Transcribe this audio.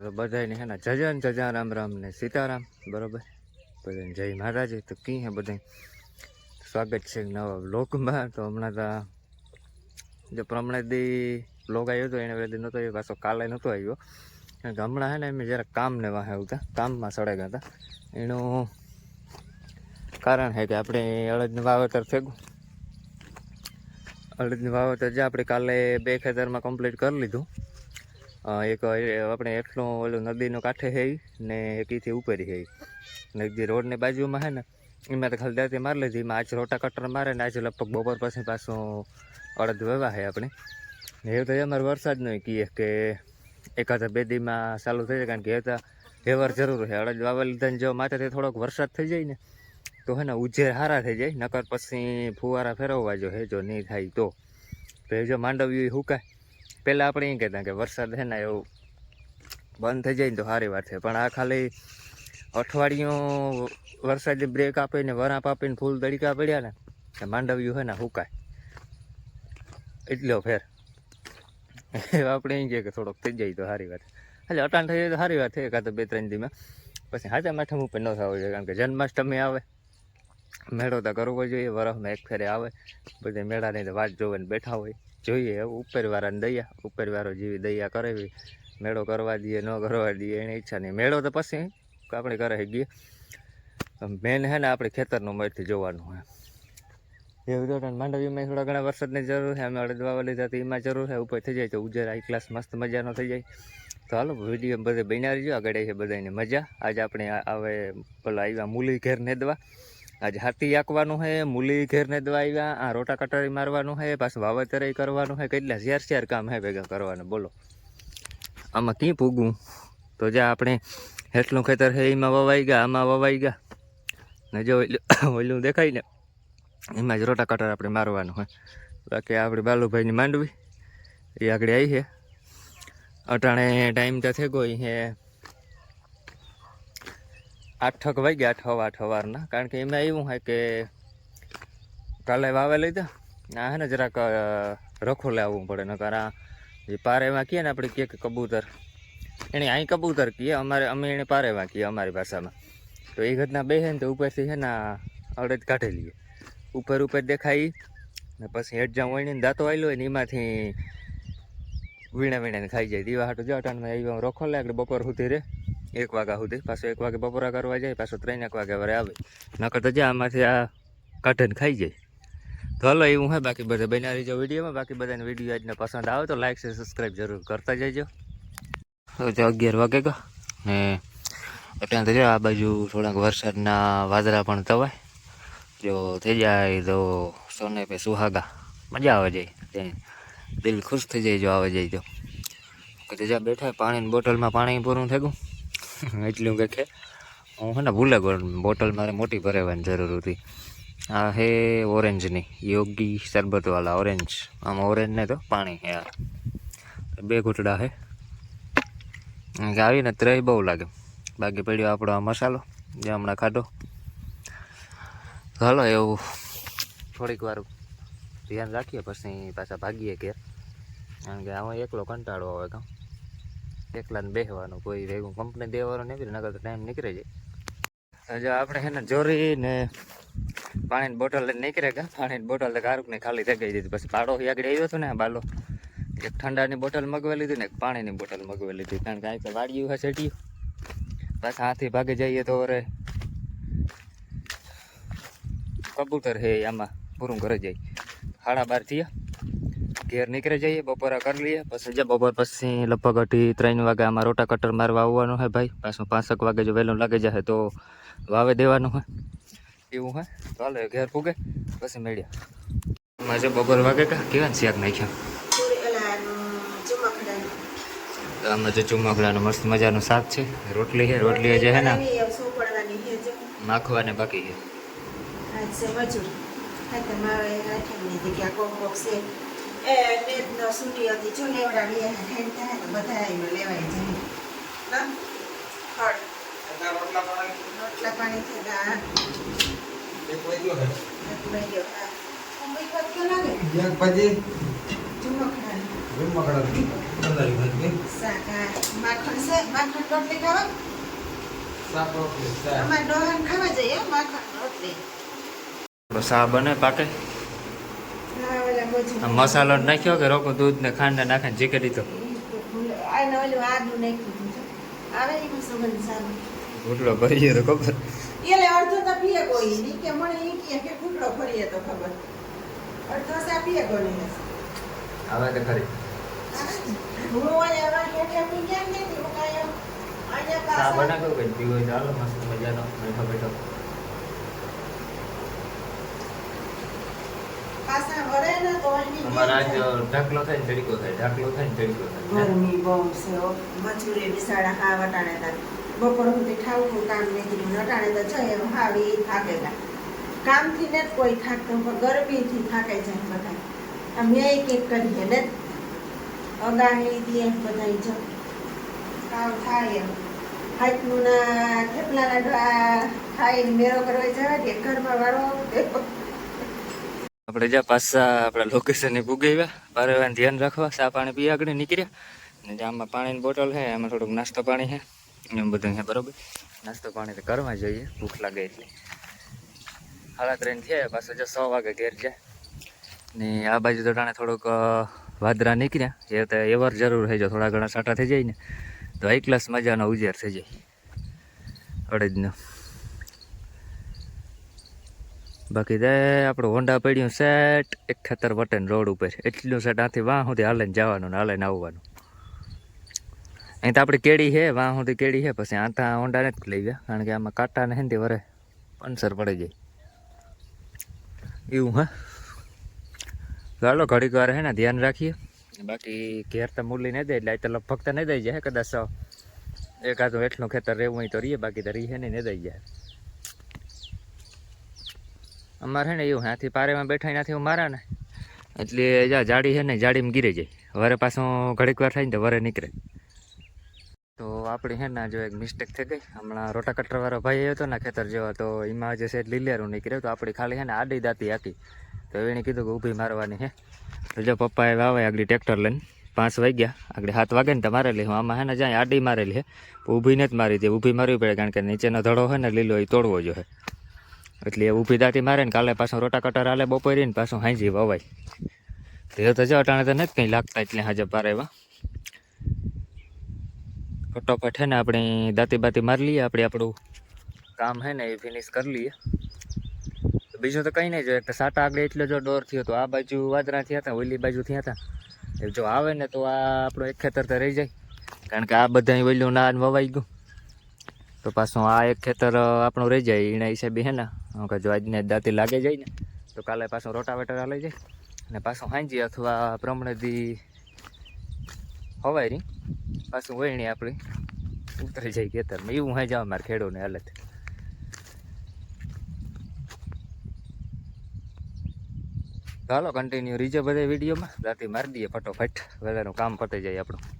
બધાને હે ને જજન જજા રામ રામ ને સીતારામ, બરોબર? બધાને જય માતાજી તો કી હે બધા સ્વાગત છે નવા બ્લોગમાં તો હમણાં તો જે પ્રમાણે દી બ્લોગ આવ્યો હતો એને વેદી નહોતો આવ્યો પાછો કાલે નહોતો આવ્યો કારણ કે હમણાં હે ને એમ જરાક કામને વાહે આવતા, કામમાં સળેગા હતા, એનું કારણ છે કે આપણે અડદનું વાવેતર ફેંકું અડદનું વાવેતર જે આપણે કાલે બે ખેતરમાં કમ્પ્લીટ કરી લીધું. એક આપણે એટલું ઓલું નદીનો કાંઠે છે ને એક ઉપરી ઉપર છે ને જે રોડની બાજુમાં છે ને, એમાં તો ખાલી દાંતી મારી લીધી. એમાં આજ રોટા કટર મારે ને આજે લગભગ બપોર પછી પાછું અડદ વેવા છે આપણે. એ તો અમારે વરસાદનો કહીએ કે એકાદ બે દીમાં ચાલુ થઈ જાય, કારણ કે એ તો વ્યવહાર જરૂર છે અડદ વાવા લીધા જો માથેથી થોડોક વરસાદ થઈ જાય ને, તો હે ને ઉજેર સારા થઈ જાય. નકર પછી ફુવારા ફેરવવા જો હે જો નહીં થાય તો. તો જો માંડવ્યું હુકાય. પહેલાં આપણે એ કહેતા કે વરસાદ છે ને એવું બંધ થઈ જાય ને તો સારી વાત છે. પણ આ ખાલી અઠવાડિયું વરસાદ બ્રેક આપીને, વરાપ આપીને, ફૂલ તડકા પડ્યા ને કે માંડવ્યું છે ને હુકાય. એટલો ફેર. આપણે એમ કે થોડોક થઈ જાય તો સારી વાત એટલે અટાણ થઈ જાય તો સારી વાત છે, એકાદ બે ત્રણ દીમાં. પછી હાજા માઠમ ઉપર ન થવું જોઈએ, કારણ કે જન્માષ્ટમી આવે. મેળો તો કરવો જોઈએ, વરસમાં એક ફેરે આવે. બધે મેળાની તો વાત જોવે ને બેઠા હોય. જોઈએ, ઉપરવાળાને દયા, ઉપરવાળો જેવી દયા કરાવી મેળો કરવા દઈએ, ન કરવા દઈએ, એની ઈચ્છા નહીં. મેળો તો પછી આપણે કરે ગઈએ. મેન હે ને આપણે ખેતરનું મરથી જોવાનું હોય. એવું તો માંડવીમાં થોડા ઘણા વરસાદની જરૂર છે અમે અડદવા લીધા તો એમાં જરૂર છે ઉપર થઈ જાય તો ઉજર આઈ ક્લાસ મસ્ત મજાનો થઈ જાય. તો હાલો, વીડિયો બધે બનાવી જો, આગળ છે બધાની મજા. આજે આપણે આવે પેલા આવ્યા મૂલી ઘેર નેદવા. આજે હાથી આંકવાનું છે મૂલી ઘેરને નેદવા આવ્યા આ રોટા કટારી મારવાનું છે પાછું વાવેતર કરવાનું છે કેટલા શેર શેર કામ હે ભેગા કરવાના, બોલો. આમાં ક્યાં પૂગું? તો જ્યાં આપણે હેઠલું ખેતર છે એમાં વવાઈ ગયા, આમાં વવાઈ ગયા. ને જો ઓલું- દેખાય ને, એમાં જ રોટા કટર આપણે મારવાનું હોય બાકી આપણે બાલુભાઈની માંડવી, એ આગળ આવી છે અટાણે ટાઈમ તો થઈ ગયો છે આઠક વાગ્યા, આઠ હવા, આઠ કારણ કે એમાં એવું હોય કે કાલે વાવે લીધા આ હે ને જરાક રખો લાવવું પડે. નકર આ જે પારેમાં કહીએ ને આપણે કે કબૂતર. એને અહીં કબૂતર કહીએ અમારે, અમે એને પારેમાં કહીએ અમારી ભાષામાં. તો એ ઘટના બે ને તો ઉપરથી હે ને અડદ કાઢી લઈએ ઉપર ઉપર દેખાય ને પછી હેઠ જાઉં વળીને દાંતો આવેલો હોય ને એમાંથી વીણા વીણાને ખાઈ જાય. દીવા હાટું જો અટાણમાં આવ્યો, રોખો લે એટલે બપોર સુધી રે. એક વાગ્યા સુધી. પાછો એક વાગે બપોરા કરવા જાય, પાછો ત્રણ એક વાગે વારે આવે. નકર તો જ્યાં આમાંથી આ કાઢીને ખાઈ જાય. તો હલો, એવું હોય. બાકી બધા બન્યા જો વિડીયોમાં. બાકી બધાને વીડિયો આજને પસંદ આવે તો લાઈક છે સબસ્ક્રાઈબ જરૂર કરતા જજો. જો અગિયાર વાગે ગયો. ને અત્યારે તો જો આ બાજુ થોડાક વરસાદના વાદળા પણ તવાય. જો થઈ જાય તો સોને પે સુહાગા. મજા આવે જાય. દિલ ખુશ થઈ જાય જો આવે જાય તો. જ્યાં બેઠા પાણીની બોટલમાં પાણી પૂરું થઈ ગયું. એટલું કે છે હું છે ને ભૂલે ગયો બોટલ મારે મોટી ભરાવવાની જરૂર હતી. આ હે ઓરેન્જની, યોગી શરબતવાળા ઓરેન્જ. આમાં ઓરેન્જ ને તો પાણી હે બે ઘૂંટડા હે. કે આવીને ત્રય બહુ લાગે. બાકી પડ્યો આપણો આ મસાલો, જે હમણાં ખાધો. હાલો, એવું થોડીક વાર ધ્યાન રાખીએ, પછી પાછા ભાગીએ કે કારણ કે આમાં એકલો કંટાળો આવે કાં એકલા ને બેસવાનું કોઈ ભેગું કંપની દેવાનું નહીં નગર તો ટાઈમ નીકળી જાય. જો આપણે એને જોરીને પાણીની બોટલ લઈને નીકળે કે, પાણીની બોટલ તો કારુક ને ખાલી થઈ ગઈ દીધી. પછી પાડો આગળ આવ્યો હતો ને બાલો, એક ઠંડાની બોટલ મગવી લીધી ને એક પાણીની બોટલ મગવી લીધી. કારણ કે આ તો હશે સેટિયું પાછા હાથી ભાગે જઈએ તો અરે કબૂતર હે આમાં પૂરું ઘરે જાય. સાડા બાર થયા. ઘેર નીકળી જઈએ, બપોરા કરી લઈએ. પછી જે બપોર પછી લગભગ અઢી, ત્રણ વાગે આમાં રોટા કટર મારવા આવવાનું હોય ભાઈ. પાછું પાંચક વાગે જો વહેલું લાગી જાય તો વાવે દેવાનું હોય. એવું હોય. હાલો ઘેર પૂગે. પછી મેળ્યા. એમાં જો બપોર વાગે કા કેવા શાક નાખ્યા? આમાં જો ચુમાખડાનું મસ્ત મજાનું શાક છે. રોટલી છે, રોટલી જે છે ને, માખવાને બાકી છે. રોટલા પાણી? થતા એક પછી ચુમકડા રમકડા વધારી ભાજી શાક માખણ છે? માખણ રોટલી ખાવા? શાક રોટલી શાક. અમારે ડોહાને ખાવા જઈએ માખણ રોટલી. આપણો સા બને પાકે. મસાલો નાખ્યો કે રોકો દૂધ ને ખાંડ ને નાખે જીકે દીધો? રોટલો ભરીએ તો ખબર. એટલે અડધો તો પીએ કોઈ. ની કે મને એ કહે કે કુકડો ભરીએ તો ખબર. અડધો સા પીએ કોઈ આવે તો ખરી. હું? ઓલા વા હેઠે પી ગયા ને હું કાયમ અહીંયા પાછા બનાવ્યો કે પીવો ચાલો મસ્ત મજાનો. બેઠો બેઠો પાછા વરે ને તો અહીં અમારે આજ ઢાકલો થાય ને થાય, ઢાકલો થાય ને થાય. ગરમી બહુ છે. મજૂરે બિસાડા હા વટાણે બપોર સુધી ઠાવકું કામ નથી વટાણે તો છે એમ હાવી થાકેલા. કામથી ને કોઈ થાકતો, પણ ગરમીથી થાકે છે બધા. અમે એક એક કરીએ ને? અગાહી દે બધા જો. કામ થાય એમ. હાથનું ના થેપલાના ખાઈને મેળો કરવા જવા કે ઘરમાં વાળો આપણે જ્યાં પાછા આપણા લોકેશને પુગાવ્યા પારેવાને ધ્યાન રાખવા સા પાણી પી આગળ નીકળ્યા. ને આમાં પાણીની બોટલ છે, એમાં થોડુંક નાસ્તો પાણી છે. એમ બધું છે, બરોબર? નાસ્તો પાણી તો કરવા જોઈએ, ભૂખ લાગે એટલે. હાલા ત્રણ થયા, પાછો જો સો વાગે ઘેર જાય ને આ બાજુ તો ટાણે થોડુંક વાદરા નીકળ્યા. એ તો એવર જરૂર થઈ જાય થોડા ઘણા સાટા થઈ જાય ને, તો એક ક્લાસ મજાનો ઉજેર થઈ જાય. અડદનો. બાકી તે આપણું હોન્ડા પડ્યું સેટ એક ખેતર વટન રોડ ઉપર. એટલું સેટ આથી વાં સુધી હાલે જવાનું ને હાલે આવવાનું. અહીં તો આપણી કેડી છે, વાં સુધી કેડી છે, પછી આ ત્યાં હોન્ડા નથી લઈ ગયા, કારણ કે આમાં કાંટા ને હિન્દી વરે પંચર પડી જાય. એવું, હા? ચાલો ઘડીક વાર હે ને ધ્યાન રાખીએ. બાકી ઘેર તો મૂલી નહીં દે, એટલે આ તો લગભગ તો નહીં દઈ જાય કદાચ. એકાદું એટલું ખેતર રહેવું તો રહીએ, બાકી તો રહીએ નહીં દઈ જાય. અમારે ને એવું ત્યાંથી પારેમાં બેઠા ત્યાંથી હું મારા ને. એટલે જા, જાડી છે ને, જાડીમાં ગીરી જાય. વરે પાછું ઘડીક વાર થાય ને તો વરે નીકળે. તો આપણી છે ને જો એક મિસ્ટેક થઈ ગઈ. હમણાં રોટા કટરવાળો ભાઈ આવ્યો હતો ને ખેતર જેવા, તો એમાં જે છે લીલેરું નીકળ્યું તો આપણી ખાલી છે ને આડી દાતી હાકી. તો એણે કીધું કે ઊભી મારવાની છે. તો જો પપ્પાએ વાવે આગળ ટ્રેક્ટર લઈને. પાંચ વાગ્યા. આગળ સાત વાગે ને તો મારેલી હું આમાં હે ને જ્યાં આડી મારેલી છે. ઊભી નથી મારી. દે ઊભી મારવી પડે, કારણ કે નીચેનો ધડો હોય ને લીલો, એ તોડવો જોઈએ એટલે એ ઊભી દાતી મારે ને કાલે પાછું રોટા કટર હાલે બપોરે ને પાછું હાંજી વવાય. તે તો જો અટાણે તો નથી કંઈ લાગતા એટલે હાજર પારે એવા. ફટોફટ છે ને આપણે દાંતી બાતી મારી લઈએ, આપણે આપણું કામ છે ને એ ફિનિશ કરી લઈએ. બીજું તો કંઈ નહીં, જો એક તો સાટા આગળ એટલો જો ડોર થયો તો આ બાજુ વાદરા થયા હતા ઓલી બાજુ થયા હતા જો આવે ને તો આ આપણો એક ખેતર તો રહી જાય. કારણ કે આ બધા વહેલું ના વવાઈ ગયું. તો પાછું આ એક ખેતર આપણું રહી જાય એના હિસાબે હે ને કે જો આજને દાંતી લાગે જાય ને, તો કાલે પાછું રોટાવેટર લઈ જાય, અને પાછું હાંજી અથવા પ્રમાણેથી હવાય રહી પાછું વહેણી આપણી, ઉતરી જાય ખેતરમાં, એવું હાઈ જાવ મારે ખેડૂને હાલત. ચાલો કન્ટિન્યુ રીજે બધા વિડીયોમાં, દાંતી મારી દઈએ ફટોફટ, વેલાનું કામ પતી જાય આપણું.